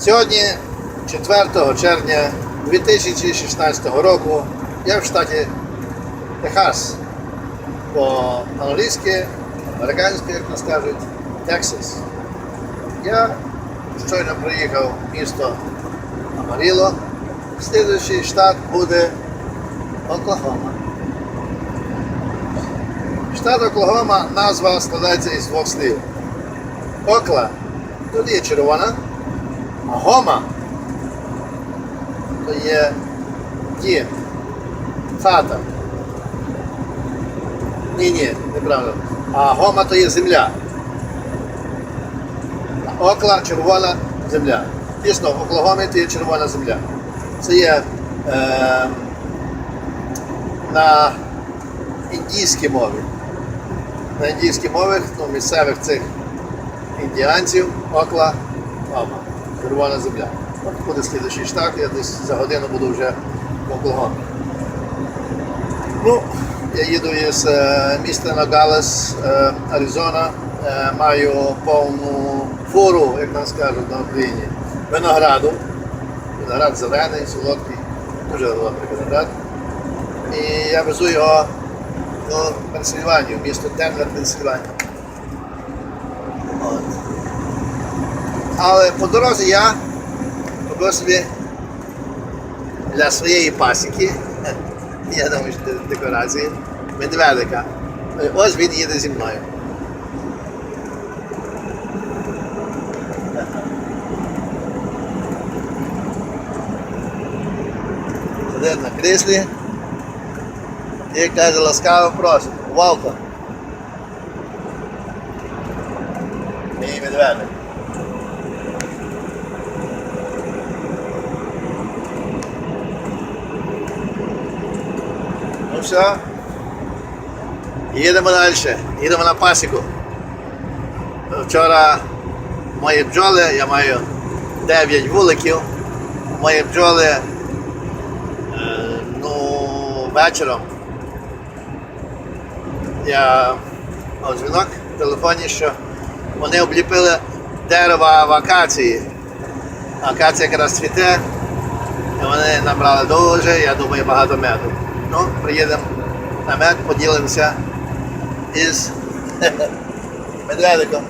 Сьогодні, 4 червня 2016 року, я в штаті Техас. По-англійськи, американськи, як нас кажуть, Тексас. Я щойно приїхав в місто Амаріло. Слідуючий штат буде Оклахома. Штат Оклахома назва складається із двох слів. Окла тут є червона, гома то є дім, хата. Ні, ні, неправда. А гома то є земля. Окла червона земля. Дійсно, в Оклахомі то є червона земля. Це є е, на індійській мові. На індійській мові ну, місцевих цих індіанців Окла Ома. Червона земля. От буде слідуючий штат, я десь за годину буду вже Оклахомі. Ну, я їду із е, міста Нагалес, е, Аризона. Е, маю повну фуру, як нас кажуть на Україні, винограду. Виноград зелений, солодкий, дуже добрий виноград. І я везу його до Пенсильванії, в місто Денвер, Пенсильванія. Але по дорозі я купив собі для своєї пасіки, я думаю, що декорації, медведика. Ось він їде зі мною. Сидить на кріслі і каже ласкаво просить. Welcome. Мій медведик. Ну все. Їдемо далі. Їдемо на пасіку. Вчора мої бджоли, я маю 9 вуликів. Мої бджоли е, ну, вечором. Я мав дзвінок в телефоні, що вони обліпили дерева в акації. Акація якраз цвіте, і вони набрали дуже, я думаю, багато меду. Ну, приїдемо на мед, поділимося із медведиком.